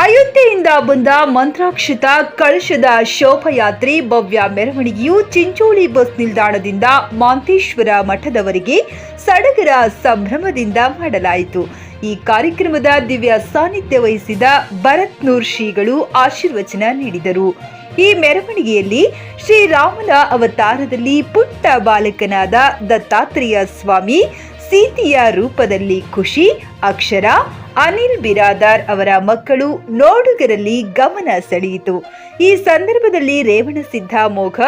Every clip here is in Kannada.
ಅಯೋಧ್ಯೆಯಿಂದ ಬಂದ ಮಂತ್ರಾಕ್ಷಿತ ಕಳಶದ ಶೋಭಯಾತ್ರೆ ಭವ್ಯ ಮೆರವಣಿಗೆಯು ಚಿಂಚೋಳಿ ಬಸ್ ನಿಲ್ದಾಣದಿಂದ ಮಾಂತೇಶ್ವರ ಮಠದವರಿಗೆ ಸಡಗರ ಸಂಭ್ರಮದಿಂದ ಮಾಡಲಾಯಿತು. ಈ ಕಾರ್ಯಕ್ರಮದ ದಿವ್ಯ ಸಾನ್ನಿಧ್ಯ ವಹಿಸಿದ ಭರತ್ ನೂರ್ ಶ್ರೀಗಳು ಆಶೀರ್ವಚನ ನೀಡಿದರು. ಈ ಮೆರವಣಿಗೆಯಲ್ಲಿ ಶ್ರೀರಾಮನ ಅವತಾರದಲ್ಲಿ ಪುಟ್ಟ ಬಾಲಕನಾದ ದತ್ತಾತ್ರೇಯ ಸ್ವಾಮಿ, ಸೀತೆಯ ರೂಪದಲ್ಲಿ ಖುಷಿ, ಅಕ್ಷರ ಅನಿಲ್ ಬಿರಾದಾರ್ ಅವರ ಮಕ್ಕಳು ನೋಡುಗರಲ್ಲಿ ಗಮನ ಸೆಳೆಯಿತು. ಈ ಸಂದರ್ಭದಲ್ಲಿ ರೇವಣಸಿದ್ಧ ಮೋಘ,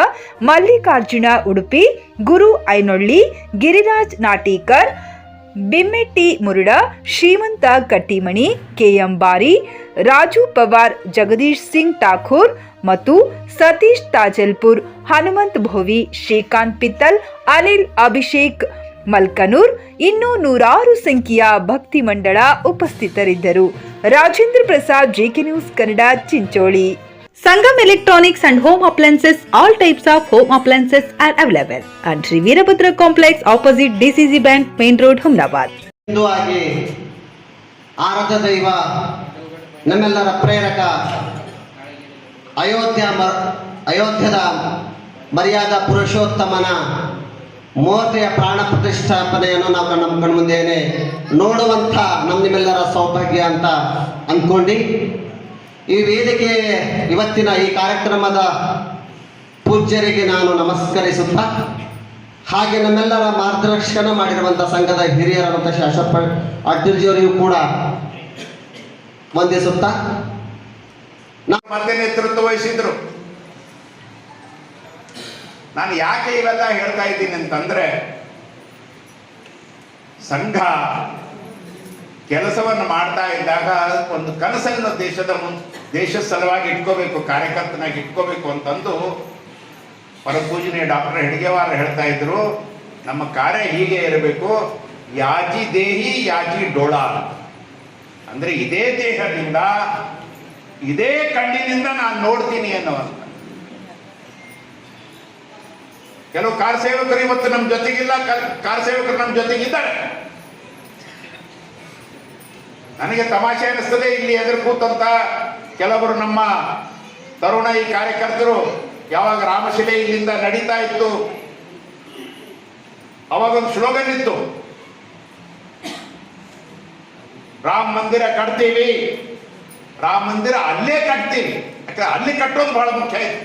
ಮಲ್ಲಿಕಾರ್ಜುನ ಉಡುಪಿ, ಗುರು ಐನೊಳ್ಳಿ, ಗಿರಿರಾಜ್ ನಾಟೀಕರ್, ಬಿಮ್ಮೆಟ್ಟಿ ಮುರುಡ, ಶ್ರೀಮಂತ ಕಟ್ಟಿಮಣಿ, ಕೆಎಂ ಬಾರಿ, ರಾಜು ಪವಾರ್, ಜಗದೀಶ್ ಸಿಂಗ್ ಠಾಕೂರ್ ಮತ್ತು ಸತೀಶ್ ತಾಜಲ್ಪುರ್, ಹನುಮಂತ್ ಭೋವಿ, ಶ್ರೀಕಾಂತ್ ಪಿತ್ತಲ್, ಅನಿಲ್ ಅಭಿಷೇಕ್ ಮಲ್ಕನೂರ್ ಇನ್ನೂ ನೂರಾರು ಸಂಖ್ಯೆಯ ಭಕ್ತಿ ಮಂಡಳ ಉಪಸ್ಥಿತರಿದ್ದರು. Rajendra Prasad JK news Kannada Chincholi. Sangam electronics and home appliances all types of home appliances are available and Shri Veerabhadra complex opposite DCC bank main road Humnabad ಆಗಿ ಆರಾಧ್ಯ ದೈವ ನಮ್ಮೆಲ್ಲರ ಪ್ರೇರಕ ಅಯೋಧ್ಯ ಅಯೋಧ್ಯದ ಮರ್ಯಾದ ಪುರುಷೋತ್ತಮನ ಮೂರ್ತಿಯ ಪ್ರಾಣ ಪ್ರತಿಷ್ಠಾಪನೆಯನ್ನು ನಾವು ನಮ್ಮ ಕಣ್ಮುಂದೇನೆ ನೋಡುವಂಥ ನಮ್ಮ ನಿಮ್ಮೆಲ್ಲರ ಸೌಭಾಗ್ಯ ಅಂತ ಅಂದ್ಕೊಂಡು ಈ ವೇದಿಕೆ ಇವತ್ತಿನ ಈ ಕಾರ್ಯಕ್ರಮದ ಪೂಜ್ಯರಿಗೆ ನಾನು ನಮಸ್ಕರಿಸುತ್ತಾ, ಹಾಗೆ ನಮ್ಮೆಲ್ಲರ ಮಾರ್ಗದರ್ಶನ ಮಾಡಿರುವಂಥ ಸಂಘದ ಹಿರಿಯರಾದಂಥ ಶಾಸಪ್ಪ ಅಡ್ಡಿರ್ಜಿಯವರಿಗೂ ಕೂಡ ವಂದಿಸುತ್ತಾ. ಮತ್ತೆ ನೇತೃತ್ವ ವಹಿಸಿದ್ರು. ನಾನು ಯಾಕೆ ಇವೆಲ್ಲ ಹೇಳ್ತಾ ಇದ್ದೀನಿ ಅಂತಂದ್ರೆ, ಸಂಘ ಕೆಲಸವನ್ನು ಮಾಡ್ತಾ ಇದ್ದಾಗ ಒಂದು ಕನಸನ್ನು ದೇಶದ ಮುಂದೆ ದೇಶದ ಸಲುವಾಗಿ ಇಟ್ಕೋಬೇಕು, ಕಾರ್ಯಕರ್ತನಾಗಿ ಇಟ್ಕೋಬೇಕು ಅಂತಂದು ಪರಪೂಜನೀಯ ಡಾಕ್ಟರ್ ಹೆಡ್ಗೆವಾರ ಹೇಳ್ತಾ ಇದ್ರು. ನಮ್ಮ ಕಾರ್ಯ ಹೀಗೆ ಇರಬೇಕು, ಯಾಜಿ ದೇಹಿ, ಯಾಜಿ ಡೋಳ ಅಂದ್ರೆ ಇದೇ ದೇಹದಿಂದ, ಇದೇ ಕಣ್ಣಿನಿಂದ ನಾನು ನೋಡ್ತೀನಿ ಅನ್ನುವಂತ ಕೆಲವು ಕಾರ್ ಸೇವಕರು ಇವತ್ತು ನಮ್ಮ ಜೊತೆಗಿಲ್ಲ ಕಾರ್ ಸೇವಕರು ನಮ್ಮ ಜೊತೆಗಿದ್ದಾರೆ. ನನಗೆ ತಮಾಷೆ ಅನಿಸ್ತದೆ, ಇಲ್ಲಿ ಎದುರು ಕೂತಂತ ಕೆಲವರು ನಮ್ಮ ತರುಣ ಈ ಕಾರ್ಯಕರ್ತರು ಯಾವಾಗ ರಾಮಶಿಲೆ ಇಲ್ಲಿಂದ ನಡೀತಾ ಇತ್ತು, ಅವಾಗೊಂದು ಸ್ಲೋಗನ್ ಇತ್ತು. ರಾಮ ಮಂದಿರ ಕಟ್ತೀವಿ, ರಾಮ ಮಂದಿರ ಅಲ್ಲೇ ಕಟ್ತೀವಿ. ಯಾಕಂದ್ರೆ ಅಲ್ಲಿ ಕಟ್ಟೋದು ಬಹಳ ಮುಖ್ಯ ಇದೆ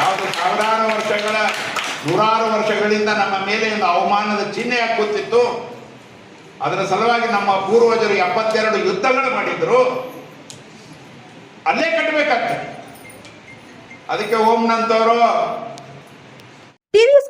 ಯಾವುದು ಸಾವಿರಾರು ವರ್ಷಗಳ, ನೂರಾರು ವರ್ಷಗಳಿಂದ ನಮ್ಮ ಮೇಲೆ ಒಂದು ಅವಮಾನದ ಚಿಹ್ನೆ ಹಾಕುತ್ತಿತ್ತು. ಅದರ ಸಲುವಾಗಿ ನಮ್ಮ ಪೂರ್ವಜರು ಎಪ್ಪತ್ತೆರಡು ಯುದ್ಧಗಳು ಮಾಡಿದ್ರು. ಅಲ್ಲೇ ಕಟ್ಟಬೇಕಾಗ್ತದೆ. ಅದಕ್ಕೆ ಓಂನಂತವರು ಟಿವಿಎಸ್